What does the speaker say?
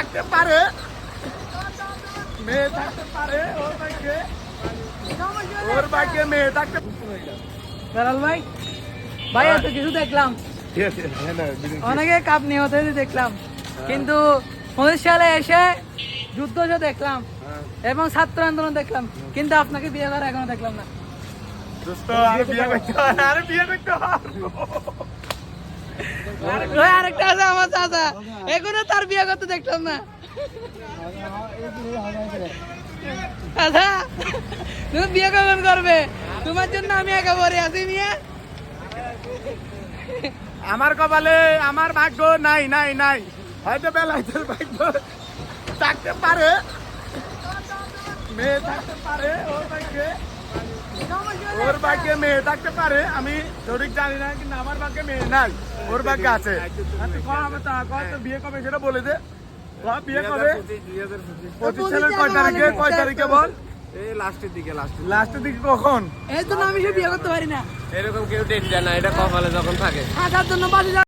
থাকতে পারে। মেয়ে থাকতে পারে ওর ভাগ্যে ওর ভাগ্যে মেয়ে থাকতে ভাই ভাই এত কিছু দেখলাম। হ্যাঁ বিরিয়ানি। অনেকে কাপ নিহত হয়েছে দেখলাম। কিন্তু পঁচিশ সালে এসে যুদ্ধ দেখলাম হ্যাঁ। এবং ছাত্র আন্দোলন দেখলাম। কিন্তু আপনাকে বিয়ে করা এখনও দেখলাম না। দোস্ত আরে বিয়ে করতে আরে বিয়ে করতে আরেকটা আছে, আমার চাচা। এখনও তার বিয়ে করতে না। তুমি বিয়ে কখন করবে? তোমার জন্য আমি একেবারে আছি নিয়ে। আমার কপালে আমার ভাগ্য নাই নাই নাই। হয়তো বেলাইতের ভাগ্য থাকতে পারে। মেয়ে থাকতে পারে, ওর ভাগ্যে। ওর ভাগ্যে মেয়ে থাকতে পারে, আমি সঠিক জানি না, কিন্তু আমার ভাগ্যে মেয়ে নাই। ওর ভাগ্যে আছে। তোর বিয়ে কবে? সেটা বলে দে। কয় বিয়ে কবে? পঁচিশ সালের কয় তারিখে? কয় তারিখে বল? লাস্টের দিকে লাস্টের লাস্টের দিকে কখন? এই জন্য আমি সে বিয়ে করতে পারি না। এরকম কেউ ডেট দেয় না এটা কপালে যখন থাকে। থাকার জন্য বাড়ি